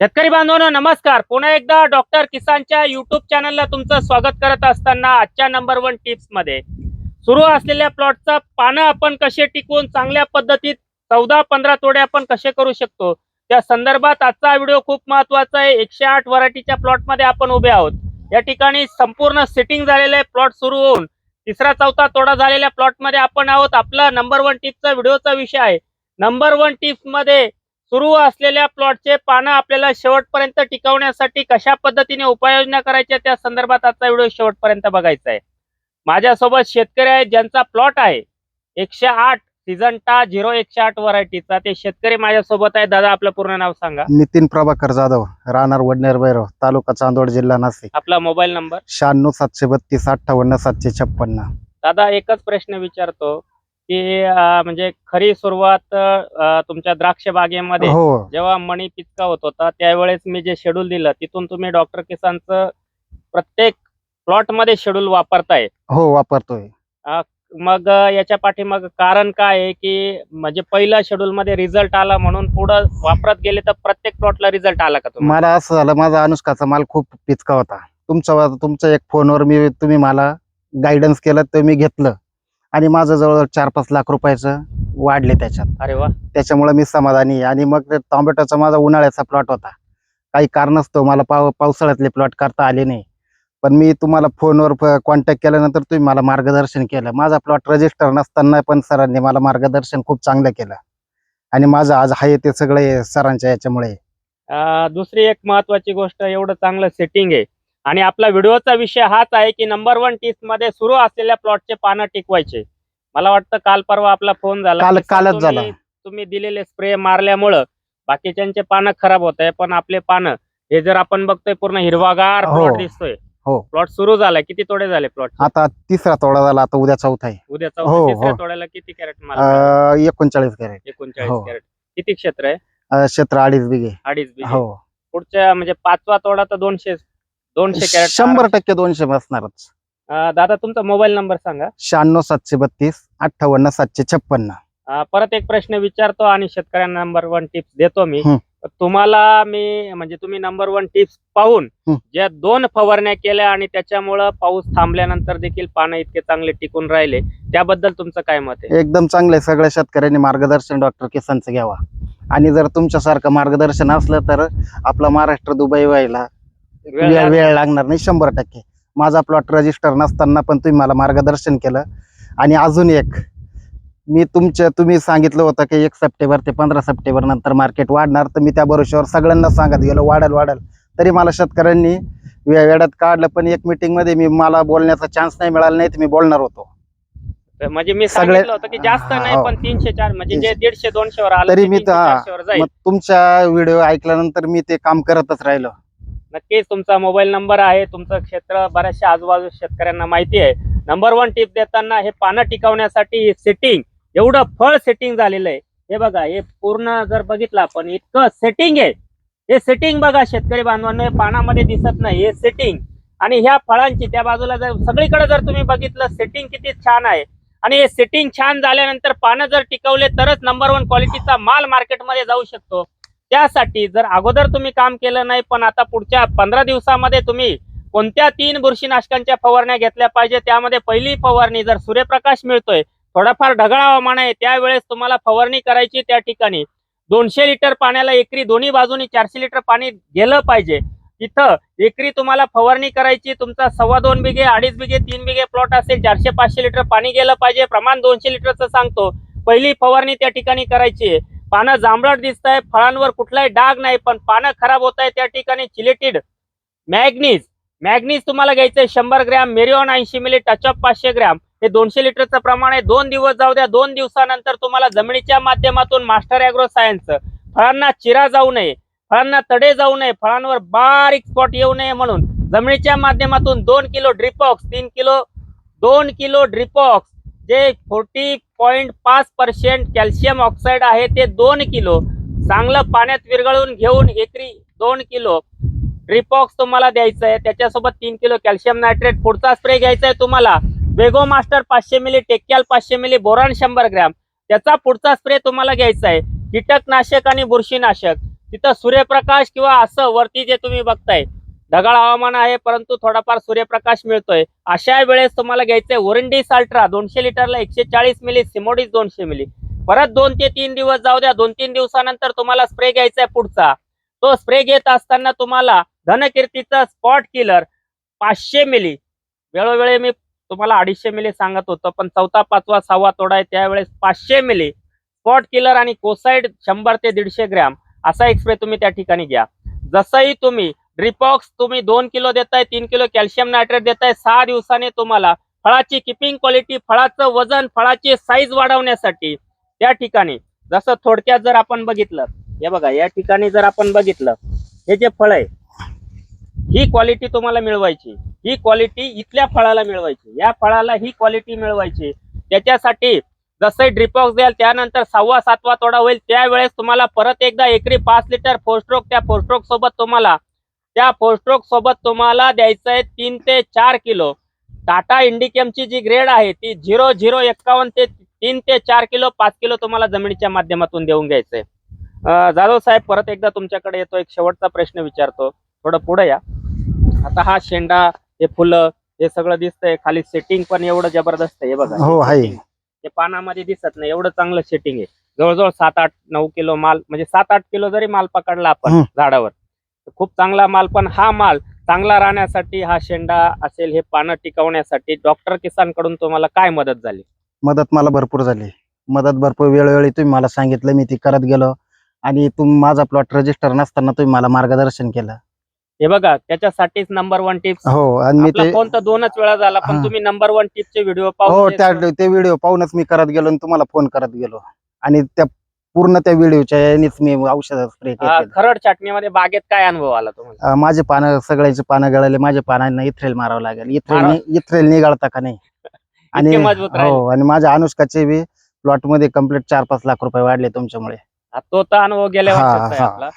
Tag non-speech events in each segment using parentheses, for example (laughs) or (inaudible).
शेतकरी बांधवांनो नमस्कार. पुन्हा एकदा डॉक्टर किसानच्या युट्यूब चॅनलला तुमचं स्वागत करत असताना आजच्या नंबर वन टिप्समध्ये. सुरू असलेल्या प्लॉटचा पानं आपण कसे टिकवून चांगल्या पद्धतीत चौदा पंधरा तोडे आपण कसे करू शकतो? त्या संदर्भात आजचा व्हिडिओ खूप महत्त्वाचा आहे. एकशे आठ व्हरायटीच्या प्लॉटमध्ये आपण उभे आहोत. या ठिकाणी संपूर्ण सेटिंग झालेले प्लॉट सुरू होऊन तिसरा चौथा तोडा झालेल्या प्लॉटमध्ये आपण आहोत. आपला नंबर वन टिपचा व्हिडिओचा विषय आहे. नंबर वन टिप्समध्ये सुरू असलेल्या प्लॉटचे पानं आपल्याला शेवटपर्यंत टिकवण्यासाठी कशा पद्धतीने उपाययोजना करायच्या त्या संदर्भात आजचा व्हिडिओ शेवटपर्यंत बघायचा आहे. माझ्यासोबत शेतकरी आहेत ज्यांचा प्लॉट आहे एकशे आठ सिजंटा झिरो एकशे आठ व्हरायटीचा. ते शेतकरी माझ्यासोबत आहे दादा आपलं पूर्ण नाव सांगा. नितीन प्रभाकर जाधव राहणार वडनेर भैरव तालुका चांदोड जिल्हा नाशिक. आपला मोबाईल नंबर? शहाण्णव सातशे बत्तीस अठ्ठावन्न सातशे छप्पन्न. दादा एकच प्रश्न विचारतो. की म्हणजे खरी सुरुवात तुमच्या द्राक्ष बागेमध्ये हो. जेव्हा मणी पिचका होत होता त्यावेळेस मी जे शेड्यूल दिलं तिथून तुम्ही डॉक्टर किसानचं प्रत्येक प्लॉटमध्ये शेड्यूल वापरताय. हो वापरतोय. मग याच्या पाठीमाग कारण काय आहे की म्हणजे पहिल्या शेड्यूल मध्ये रिझल्ट आला म्हणून पुढं वापरत गेले तर प्रत्येक प्लॉटला रिझल्ट आला का तुम्हाला? मला असं झालं माझा अनुष्काचा माल खूप पिचका होता. तुमचा तुमच्या एक फोनवर मी तुम्ही मला गायडन्स केलं ते मी घेतलं. आणि माझं जवळ चार पाच लाख रुपयाचं वाढले त्याच्यात. अरे वा. त्याच्यामुळे मी समाधानी आहे. आणि मग ते टोमॅटोचा माझा उन्हाळ्याचा प्लॉट होता. काही कारणास्तव मला पाव पावसाळ्यातले प्लॉट करता आले नाही. पण मी तुम्हाला फोनवर कॉन्टॅक्ट केल्यानंतर तुम्ही मला मार्गदर्शन केलं. माझा प्लॉट रजिस्टर नसताना पण सरांनी मला मार्गदर्शन खूप चांगलं केलं. आणि माझं आज आहे ते सगळे सरांच्या याच्यामुळे. अं, दुसरी एक महत्वाची गोष्ट एवढं चांगलं सेटिंग आहे. आणि आपला व्हिडिओचा विषय हाच आहे की नंबर वन टिप्समध्ये सुरू असलेल्या प्लॉटचे पानं टिकवायचे. मला वाटतं काल परवा आपला फोन झाला. कालच तुम्ही- झाला. तुम्ही दिलेले स्प्रे मारल्यामुळं बाकीच्यांचे पानं खराब होत आहे. पण आपले पानं हे जर आपण बघतोय पूर्ण हिरवागार हो. प्लॉट दिसतोय. हो. प्लॉट सुरू झालाय किती तोडे झाले प्लॉट आता तिसरा तोडा झाला. आता उद्या चौथा आहे. उद्या हो, चौथ्या तिसऱ्या हो. तोड्याला किती कॅरेट माल अं, एकोणचाळीस कॅरेट. एकोणचाळीस हो. कॅरेट. किती क्षेत्र आहे? क्षेत्र अडीच बिघे. अडीच बिघे. हो. पुढच्या म्हणजे पाचवा तोडा तर दोनशे दोनशे कॅरेट शंभर टक्के दोनशे बसणारच अं, दादा तुमचा मोबाईल नंबर सांगा. शहाण्णव सातशे बत्तीस अठ्ठावन्न सातशे छप्पन्न. अं, परत एक प्रश्न विचारतो आणि शेतकऱ्यांना नंबर वन टिप्स देतो मी. हं. तुम्हाला मी म्हणजे तुम्ही नंबर वन टिप्स पाहून हं. ज्या दोन फवारण्या केल्या आणि त्याच्यामुळं पाऊस थांबल्यानंतर देखील पानं इतके चांगले टिकून राहिले त्याबद्दल तुमचं काय मत आहे? एकदम चांगले सगळ्या शेतकऱ्यांनी मार्गदर्शन डॉक्टर किसानचं घ्यावा. आणि जर तुमच्यासारखं मार्गदर्शन असलं तर आपला महाराष्ट्र दुबई व्हायला वेळ वेळ. वेळ लागणार नाही शंभर टक्के. माझा प्लॉट रजिस्टर नसताना पण तुम्ही मला मार्गदर्शन केलं. आणि अजून एक मी तुमच्या तुम्ही सांगितलं होतं की एक सप्टेंबर ते पंधरा सप्टेंबर नंतर मार्केट वाढणार. तर मी त्या भरोश्यावर सगळ्यांना सांगत गेलो वाढल वाढल. तरी मला शेतकऱ्यांनी वे- वेळात काढलं पण एक meeting मध्ये मी मला बोलण्याचा चान्स नाही मिळाला नाही तर मी बोलणार होतो. म्हणजे मी सगळे- सांगितलं होतं की जास्त नाही हो. पण तीनशे चार म्हणजे जे दीडशे दोनशे वर आलं तरी मी तुमच्या व्हिडिओ ऐकल्यानंतर मी ते काम करतच राहिलो. नक्कीच तुमचा मोबाईल नंबर आहे तुमचं क्षेत्र बऱ्याचशा आजूबाजू शेतकऱ्यांना माहिती आहे. नंबर वन टिप देताना हे पानं टिकवण्यासाठी सेटिंग एवढं फळ सेटिंग झालेलं आहे. हे बघा हे पूर्ण जर बघितलं आपण इतकं सेटिंग आहे. हे सेटिंग बघा शेतकरी बांधवांना हे पानामध्ये दिसत नाही हे सेटिंग आणि ह्या फळांची त्या बाजूला जर सगळीकडे जर तुम्ही बघितलं सेटिंग किती छान आहे. आणि हे सेटिंग छान झाल्यानंतर पानं जर टिकवले तरच नंबर वन क्वालिटीचा माल मार्केटमध्ये जाऊ शकतो. त्यासाठी जर अगोदर तुम्ही काम केलं नाही पण आता पुढच्या पंधरा दिवसामध्ये तुम्ही कोणत्या तीन बुरशीनाशकांच्या फवारण्या घेतल्या पाहिजे त्यामध्ये पहिली फवारणी जर सूर्यप्रकाश मिळतोय थोडाफार ढगाळ हवामान आहे त्यावेळेस तुम्हाला फवारणी करायची त्या ठिकाणी. दोनशे लिटर पाण्याला एकरी दोन्ही बाजूनी चारशे लिटर पाणी गेलं पाहिजे. तिथं एकरी तुम्हाला फवारणी करायची तुमचा सव्वा दोन बिघे अडीच बिघे तीन बिघे प्लॉट असेल चारशे पाचशे लिटर पाणी गेलं पाहिजे प्रमाण दोनशे लिटरचं सांगतो. पहिली फवारणी त्या ठिकाणी करायची आहे. पानं जांभळट दिसत आहे फळांवर कुठलाही डाग नाही पण पानं खराब होत आहे त्या ठिकाणी चिलेटेड मॅग्नीज. मॅग्नीज तुम्हाला घ्यायचंय शंभर ग्रॅम मेरिओन ऐंशी मिली टचअप पाचशे ग्रॅम. हे दोनशे लिटरचं प्रमाण आहे. दोन दिवस जाऊ द्या दोन दिवसानंतर तुम्हाला जमिनीच्या माध्यमातून मास्टर अॅग्रो सायन्स फळांना चिरा जाऊ नये फळांना तडे जाऊ नये फळांवर बारीक स्पॉट येऊ नये म्हणून जमिनीच्या माध्यमातून दोन किलो ड्रिपॉक्स तीन किलो दोन किलो ड्रिपॉक्स जे फोर्टी पॉईंट पाच पर्सेंट कॅल्शियम ऑक्साईड आहे ते दोन किलो. चांगलं पाण्यात विरघळून घेऊन एकरी दोन किलो. ड्रिपॉक्स तुम्हाला द्यायचं आहे. त्याच्यासोबत तीन किलो कॅल्शियम नायट्रेट पुढचा स्प्रे घ्यायचा आहे तुम्हाला. वेगो मास्टर पाचशे मिली टेक्याल पाचशे मिली बोरान शंभर ग्रॅम. त्याचा पुढचा स्प्रे तुम्हाला घ्यायचा आहे. कीटकनाशक आणि बुरशीनाशक. तिथं सूर्यप्रकाश किंवा असं वरती जे तुम्ही बघताय ढगाळ हवामान आहे परंतु थोडाफार सूर्यप्रकाश मिळतोय. अशा वेळेस तुम्हाला घ्यायचंय ओरंडी साल्ट्रा दोनशे लिटरला एकशे चाळीस मिली सिमोडीस दोनशे मिली. परत दोन ते तीन दिवस जाऊ द्या दोन तीन दिवसानंतर तुम्हाला स्प्रे घ्यायचा आहे पुढचा. तो स्प्रे घेत असताना तुम्हाला धनकीर्तीचा स्पॉट किलर पाचशे मिली. वेळोवेळी मी तुम्हाला अडीचशे मिली सांगत होतो पण चौथा पाचवा सहावा तोडा आहे त्यावेळेस पाचशे मिली. स्पॉट किलर आणि कोसाईड शंभर ते दीडशे ग्रॅम असा एक स्प्रे तुम्ही त्या ठिकाणी घ्या. जसंही तुम्ही ड्रिपॉक्स तुम्ही दोन किलो देताय तीन किलो कॅल्शियम नायट्रेट देताय सहा दिवसाने तुम्हाला फळाची किपिंग क्वालिटी फळाचं वजन फळाची साईज वाढवण्यासाठी त्या ठिकाणी जसं थोडक्यात जर आपण बघितलं हे बघा या ठिकाणी जर आपण बघितलं हे जे फळ आहे ही क्वालिटी तुम्हाला मिळवायची. ही क्वालिटी इथल्या फळाला मिळवायची. या फळाला ही क्वालिटी मिळवायची. त्याच्यासाठी जसं ड्रिपॉक्स द्याल त्यानंतर सहावा सातवा तोडा होईल त्यावेळेस तुम्हाला परत एकदा एकरी पाच लिटर फोरस्ट्रोक त्या फोरस्ट्रोक सोबत तुम्हाला त्या फोरस्ट्रोक सोबत तुम्हाला द्यायचं आहे तीन ते चार किलो. टाटा इंडिकेमची जी ग्रेड आहे ती झिरो झिरो एक्कावन्न ते तीन ते चार किलो पाच किलो तुम्हाला जमिनीच्या माध्यमातून देऊन घ्यायचंय. जाधव साहेब परत एकदा तुमच्याकडे येतो एक शेवटचा प्रश्न विचारतो. थोडं पुढे या. आता हा शेंडा हे फुलं हे सगळं दिसतंय. खाली सेटिंग पण एवढं जबरदस्त आहे हे बघा. हो, आहे. हे पानामध्ये दिसत नाही एवढं चांगलं सेटिंग आहे. जवळजवळ सात आठ नऊ किलो माल म्हणजे सात आठ किलो जरी माल पकडला आपण. झाडावर खूप चांगला माल पण हा माल चांगला राहण्यासाठी हा शेंडा असेल हे पानं टिकवण्यासाठी डॉक्टर किसानकडून तुम्हाला काय मदत झाली? मदत मला भरपूर झाली. मदत भरपूर वेळोवेळी तुम्ही मला सांगितलं मी ती करत गेलो आणि तुम माझा प्लॉट रजिस्टर नसताना तुम्ही मला मार्गदर्शन केलं. हे बघा त्याच्यासाठीच नंबर वन टिप्स हो आणि मी आपला ते फोन तर दोनच वेळा झाला पण हा. तुम्ही नंबर वन टिपचे व्हिडिओ हो पाहून त्या ते व्हिडिओ पाहूनच मी करत गेलो आणि तुम्हाला फोन करत गेलो. आणि त्या पूर्ण त्या व्हिडिओच्या यानेच मी औषध स्प्रे केले खरड छाटणीमध्ये बागेत काय अनुभव आला तुम्हाला? अं, माझे पानं सगळ्याचे पानं गळाले माझ्या पानांना इथ्रेल मारावं लागेल. इथ्रेल इथ्रेल निघालता का नाही? (laughs) आणि इतके मजबूत राहिले. हो आणि माझ्या अनुष्काचे बी प्लॉटमध्ये कंप्लीट चार पाच लाख रुपये वाढले तुमच्यामुळे. हा, तो तर अनुभव गेल्या हा, वर्षाचा आहे हा. आपला.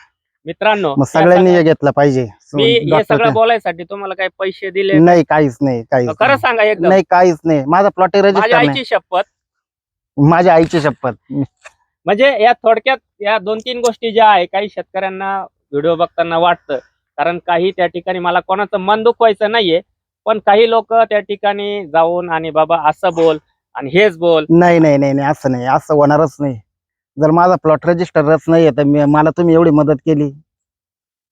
मित्रांनो मग सगळ्यांनी सगळ्या- हे घेतलं पाहिजे. मी हे डॉक्टर सगळं बोलायसाठी तुम्हाला काही पैसे दिले नाही काहीच नाही काहीच खरं नाही. सांगा एकदम नाही काहीच नाही. माझा प्लॉट माझ्या रजिस्टर नाही. आईची शपथ? माझ्या आईची शपथ. म्हणजे या थोडक्यात या दोन तीन गोष्टी ज्या आहे काही शेतकऱ्यांना व्हिडिओ बघताना वाटतं. कारण काही त्या ठिकाणी मला कोणाचं मन दुखवायचं नाहीये पण काही लोक त्या ठिकाणी जाऊन आणि बाबा असं बोल आणि हेच बोल. नाही नाही नाही नाही असं नाही असं होणारच नाही. जर माझा प्लॉट रजिस्टरच नाही तर मी- मला तुम्ही एवढी मदत केली.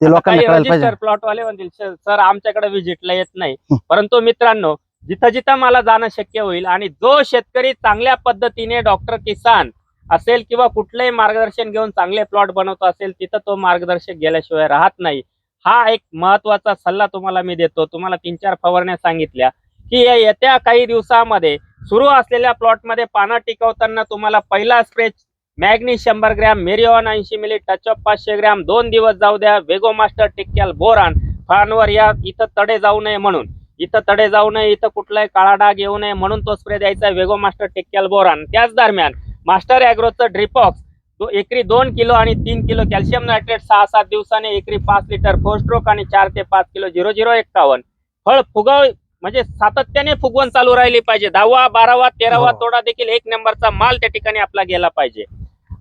ते लोकांना कळायला पाहिजे. रजिस्टर प्लॉट वाले म्हणतील सर आमच्याकडे व्हिजिटला येत नाही. हं. परंतु मित्रांनो जिथं जिथं मला जाणं शक्य होईल आणि जो शेतकरी चांगल्या पद्धतीने डॉक्टर किसान असेल किंवा कुठलंही मार्गदर्शन घेऊन चांगले प्लॉट बनवतो असेल तिथं तो मार्गदर्शक गेल्याशिवाय राहत नाही. हा एक महत्त्वाचा सल्ला तुम्हाला मी देतो. तुम्हाला तीन चार फवारण्या सांगितल्या की या येत्या काही दिवसामध्ये सुरू असलेल्या प्लॉटमध्ये पानं टिकवताना तुम्हाला पहिला स्प्रेच मॅग्नी शंभर ग्रॅम मेरिओन ऐंशी मिली टचअप पाचशे ग्रॅम दोन दिवस जाऊ द्या वेगो मास्टर टिक्क्याल बोरान फळांवर या इथं तडे जाऊ नये म्हणून. इथं तडे जाऊ नये इथं कुठलाही काळा डाग येऊ नये म्हणून तो स्प्रे द्यायचा वेगो मास्टर टिक्क्याल बोरान. त्याच दरम्यान मास्टर ॲग्रोचं ड्रिपॉक्स दो एकरी दोन किलो आणि तीन किलो कॅल्शियम नायट्रेट सहा सात दिवसाने एकरी पाच लिटर फोर स्ट्रोक आणि चार ते पाच किलो झिरो झिरो एक्कावन्न फळ फुगव म्हणजे सातत्याने फुगवण चालू राहिली पाहिजे. दहावा बारावा तेरावा हो. तोडा देखील एक नंबरचा माल त्या ठिकाणी आपला गेला पाहिजे.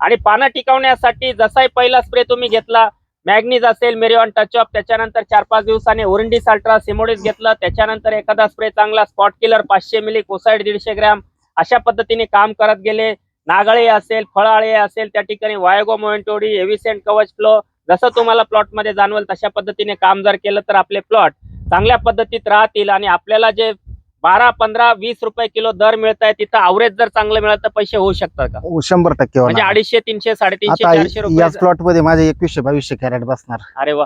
आणि पानं टिकवण्यासाठी जसाही पहिला स्प्रे तुम्ही घेतला मॅग्नीज असेल मेरिऑन टचअप त्याच्यानंतर चार पाच दिवसाने ओरंडी साल्ट्रा सिमोडिस घेतलं त्याच्यानंतर एखादा स्प्रे चांगला स्पॉट किलर पाचशे मिली कोसाईड दीडशे ग्रॅम अशा पद्धतीने काम करत गेले. नागळे असेल फळाळे असेल त्या ठिकाणी वायगो मोएंटोडी एव्हिसेंट कवच फ्लो जसं तुम्हाला प्लॉटमध्ये जाणवेल तशा पद्धतीने काम जर केलं तर आपले प्लॉट चांगल्या पद्धतीत राहतील आणि आपल्याला जे बारा पंधरा वीस रुपये किलो दर मिळत आहे तिथं अवरेज जर चांगलं मिळालं तर पैसे होऊ शकतात का? हो, शंभर टक्के म्हणजे अडीचशे तीनशे साडेतीनशे चारशे रुपये प्लॉटमध्ये माझे एकवीसशे बावीसशे कॅरेट बसणार. अरे वा.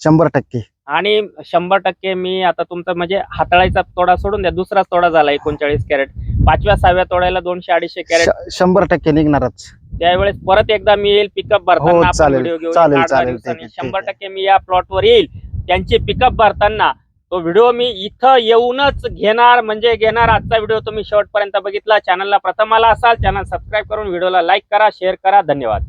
शंभर टक्के. आणि शंभर टक्के मी आता तुमचा म्हणजे हाताळायचा तोडा सोडून द्या. दुसराच तोडा झाला एकोणचाळीस कॅरेट. पाचव्या सहाव्या तोड्याला दोनशे अडीचशे कॅरेट. शंभर टक्के निघणारच. त्यावेळेस परत एकदा मी येईल पिकअप भरताना. हो, शंभर. टक्के मी या प्लॉटवर येईल. त्यांची पिकअप भरताना तो व्हिडिओ मी इथं येऊनच घेणार म्हणजे घेणार. आजचा व्हिडिओ तुम्ही शेवटपर्यंत बघितला. चॅनलला प्रथम आला असाल चॅनल सबस्क्राईब करून व्हिडिओला लाईक करा शेअर करा. धन्यवाद.